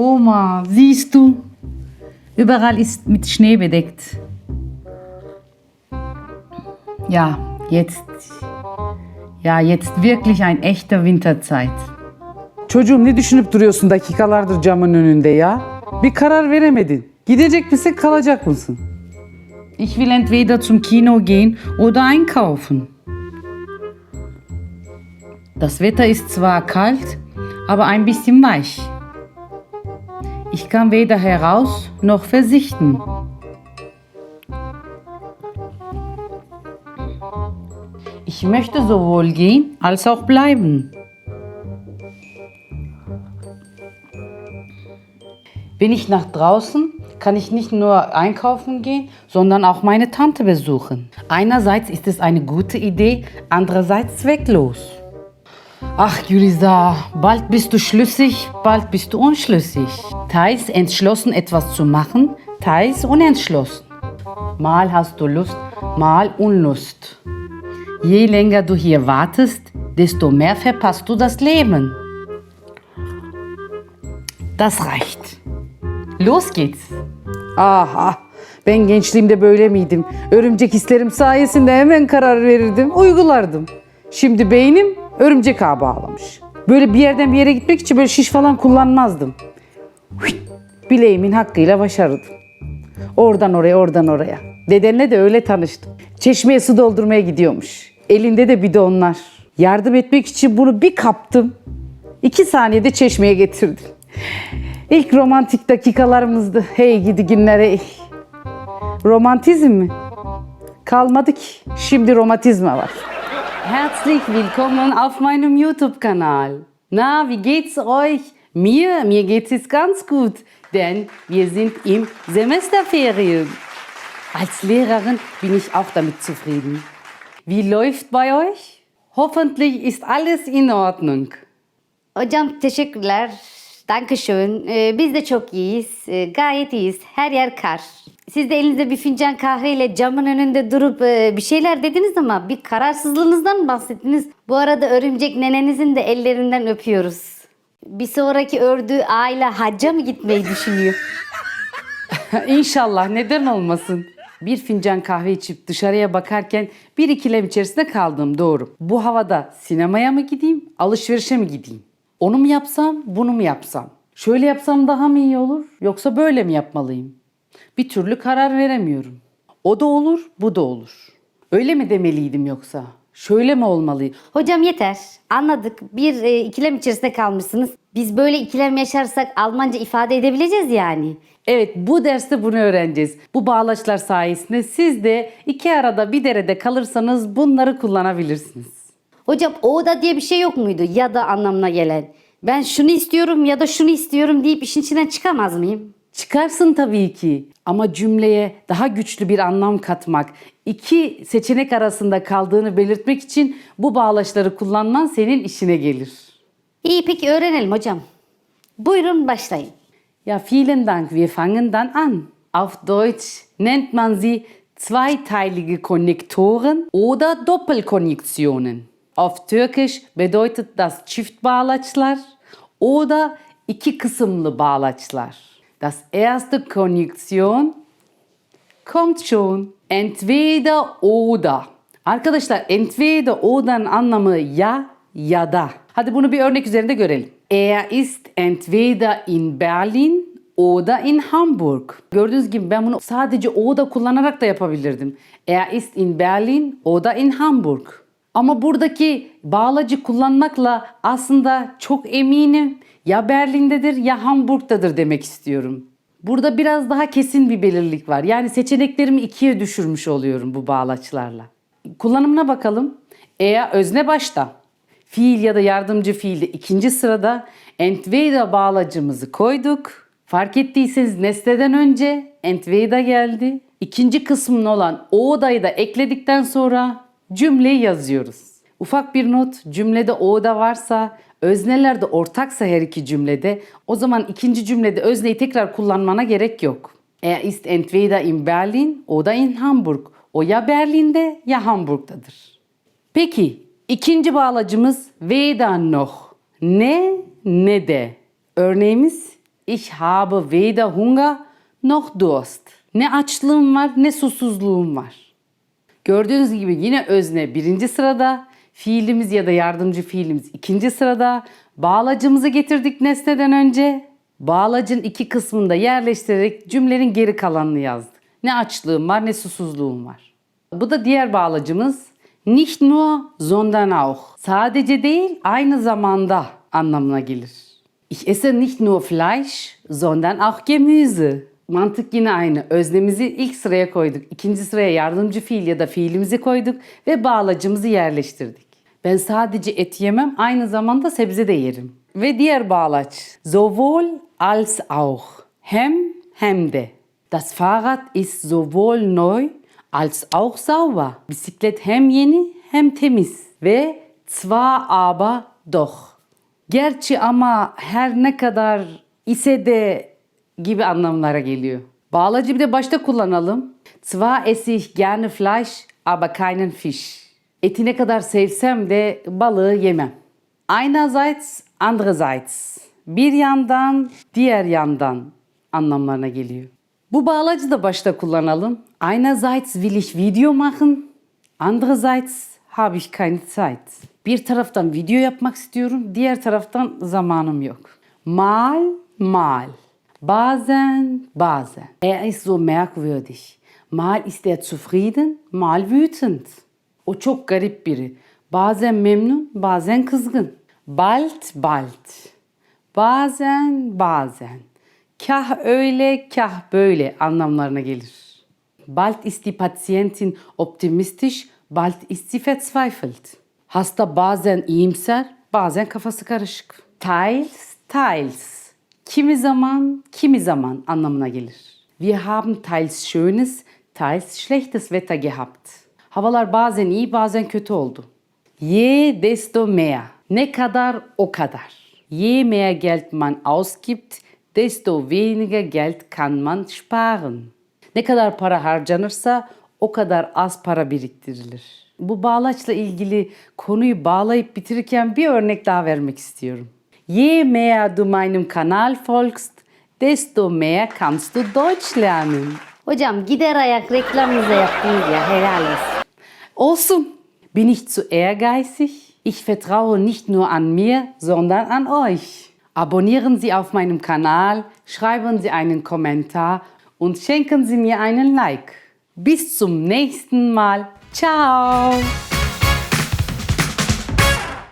Oma, siehst du? Überall ist mit Schnee bedeckt. Ja, jetzt. Ja, jetzt wirklich ein echter Winterzeit. Çocuğum ne düşünüp duruyorsun dakikalardır camın önünde ya? Bir karar veremedin. Gidecek misin kalacak mısın? Ich will entweder zum Kino gehen oder einkaufen. Das Wetter ist zwar kalt, aber ein bisschen weich. Ich kann weder heraus noch versichten. Ich möchte sowohl gehen als auch bleiben. Bin ich nach draußen, kann ich nicht nur einkaufen gehen, sondern auch meine Tante besuchen. Einerseits ist es eine gute Idee, andererseits zwecklos. Ach, Julisa, bald bist du schlüssig, bald bist du unschlüssig. Teils entschlossen, etwas zu machen, teils unentschlossen. Mal hast du Lust, mal Unlust. Je länger du hier wartest, desto mehr verpasst du das Leben. Das reicht. Los geht's. Aha ben gençliğimde böyle miydim? Örümcek hislerim sayesinde hemen karar verirdim, uygulardım. Şimdi beynim örümcek ağa bağlamış. Böyle bir yerden bir yere gitmek için böyle şiş falan kullanmazdım. Bileğimin hakkıyla başarırdım. Oradan oraya, oradan oraya. Dedenle de öyle tanıştım. Çeşmeye su doldurmaya gidiyormuş. Elinde de bidonlar. Yardım etmek için bunu bir kaptım. İki saniyede çeşmeye getirdim. İlk romantik dakikalarımızdı. Hey gidi günler hey. Romantizm mi? Kalmadı ki. Şimdi romatizma var. Herzlich willkommen auf meinem YouTube-Kanal. Na, wie geht's euch? Mir, mir geht's jetzt ganz gut, denn wir sind im Semesterferien. Als Lehrerin bin ich auch damit zufrieden. Wie läuft bei euch? Hoffentlich ist alles in Ordnung. Hocam teşekkürler. Dankeschön. Ee, biz de çok iyiyiz. Ee, gayet iyiyiz. Her yer kar. Siz de elinizde bir fincan kahveyle camın önünde durup e, bir şeyler dediniz ama bir kararsızlığınızdan bahsettiniz. Bu arada örümcek nenenizin de ellerinden öpüyoruz. Bir sonraki ördüğü aile hacca mı gitmeyi düşünüyor? İnşallah neden olmasın. Bir fincan kahve içip dışarıya bakarken bir ikilem içerisinde kaldım doğru. Bu havada sinemaya mı gideyim, alışverişe mi gideyim? Onu mu yapsam, bunu mu yapsam? Şöyle yapsam daha mı iyi olur, yoksa böyle mi yapmalıyım? Bir türlü karar veremiyorum. O da olur, bu da olur. Öyle mi demeliydim yoksa? Şöyle mi olmalıyım? Hocam yeter. Anladık. Bir e, ikilem içerisinde kalmışsınız. Biz böyle ikilem yaşarsak Almanca ifade edebileceğiz yani. Evet bu derste bunu öğreneceğiz. Bu bağlaçlar sayesinde siz de iki arada bir derede kalırsanız bunları kullanabilirsiniz. Hocam o da diye bir şey yok muydu ya da anlamına gelen? Ben şunu istiyorum ya da şunu istiyorum deyip işin içinden çıkamaz mıyım? Çıkarsın tabii ki ama cümleye daha güçlü bir anlam katmak, iki seçenek arasında kaldığını belirtmek için bu bağlaçları kullanman senin işine gelir. İyi peki öğrenelim hocam. Buyurun başlayın. Ja, vielen Dank. Wir fangen dann an. Auf Deutsch nennt man sie zweiteilige Konnektoren oder Doppelkonjunktionen. Auf Türkisch bedeutet das çift bağlaçlar oder iki kısımlı bağlaçlar. Das erste Konjunktion kommt schon. Entweder oder. Arkadaşlar entweder oder'ın anlamı ya ya da. Hadi bunu bir örnek üzerinde görelim. Er ist entweder in Berlin oder in Hamburg. Gördüğünüz gibi ben bunu sadece oder kullanarak da yapabilirdim. Er ist in Berlin oder in Hamburg. Ama buradaki bağlacı kullanmakla aslında çok eminim ya Berlin'dedir ya Hamburg'dadır demek istiyorum. Burada biraz daha kesin bir belirlilik var. Yani seçeneklerimi ikiye düşürmüş oluyorum bu bağlaçlarla. Kullanımına bakalım. Eğer özne başta, fiil ya da yardımcı fiilde ikinci sırada entweder bağlacımızı koyduk. Fark ettiyseniz nesneden önce entweder geldi. İkinci kısmın olan o'da'yı da ekledikten sonra cümleyi yazıyoruz. Ufak bir not cümlede o'da varsa özneler de ortaksa her iki cümlede o zaman ikinci cümlede özneyi tekrar kullanmana gerek yok. Er ist entweder in Berlin oder in Hamburg. O ya Berlin'de ya Hamburg'dadır. Peki ikinci bağlacımız weder noch. Ne ne de. Örneğimiz Ich habe weder Hunger noch Durst. Ne açlığım var ne susuzluğum var. Gördüğünüz gibi yine özne birinci sırada, fiilimiz ya da yardımcı fiilimiz ikinci sırada. Bağlacımızı getirdik nesneden önce. Bağlacın iki kısmını da yerleştirerek cümlenin geri kalanını yazdık. Ne açlığım var ne susuzluğum var. Bu da diğer bağlacımız. Nicht nur, sondern auch. Sadece değil, aynı zamanda anlamına gelir. Ich esse nicht nur Fleisch, sondern auch Gemüse. Mantık yine aynı. Öznemizi ilk sıraya koyduk. ikinci sıraya yardımcı fiil ya da fiilimizi koyduk ve bağlacımızı yerleştirdik. Ben sadece et yemem, aynı zamanda sebze de yerim. Ve diğer bağlaç. Sowohl als auch. Hem hem de. Das Fahrrad ist sowohl neu als auch sauber. Bisiklet hem yeni hem temiz. Ve zwar aber doch. Gerçi ama her ne kadar ise de gibi anlamlara geliyor. Bağlacı bir de başta kullanalım. Zwar esse ich gerne Fleisch, aber keinen Fisch. Eti ne kadar sevsem de balığı yemem. Einerseits, andererseits. Bir yandan, diğer yandan anlamlarına geliyor. Bu bağlacı da başta kullanalım. Einerseits will ich Video machen, andererseits habe ich keine Zeit. Bir taraftan video yapmak istiyorum, diğer taraftan zamanım yok. Mal, mal. Bazen, bazen. Er ist so merkwürdig. Mal ist er zufrieden, mal wütend. O çok garip biri. Bazen memnun, bazen kızgın. Bald, bald. Bazen, bazen. Kah öyle, kah böyle anlamlarına gelir. Bald ist die Patientin optimistisch, bald ist sie verzweifelt. Hasta bazen iyimser, bazen kafası karışık. Teils, teils. Kimi zaman, kimi zaman anlamına gelir. Wir haben teils schönes, teils schlechtes Wetter gehabt. Havalar bazen iyi, bazen kötü oldu. Je desto mehr. Ne kadar o kadar. Je mehr Geld man ausgibt, desto weniger Geld kann man sparen. Ne kadar para harcanırsa o kadar az para biriktirilir. Bu bağlaçla ilgili konuyu bağlayıp bitirirken bir örnek daha vermek istiyorum. Je mehr du meinem Kanal folgst, desto mehr kannst du Deutsch lernen. Hocam gider ayak reklamınıza yaptınız ya helal olsun. Olsun. Bin ich zu ehrgeizig? Ich vertraue nicht nur an mir, sondern an euch. Abonnieren Sie auf meinem Kanal, schreiben Sie einen Kommentar und schenken Sie mir einen Like. Bis zum nächsten Mal. Ciao!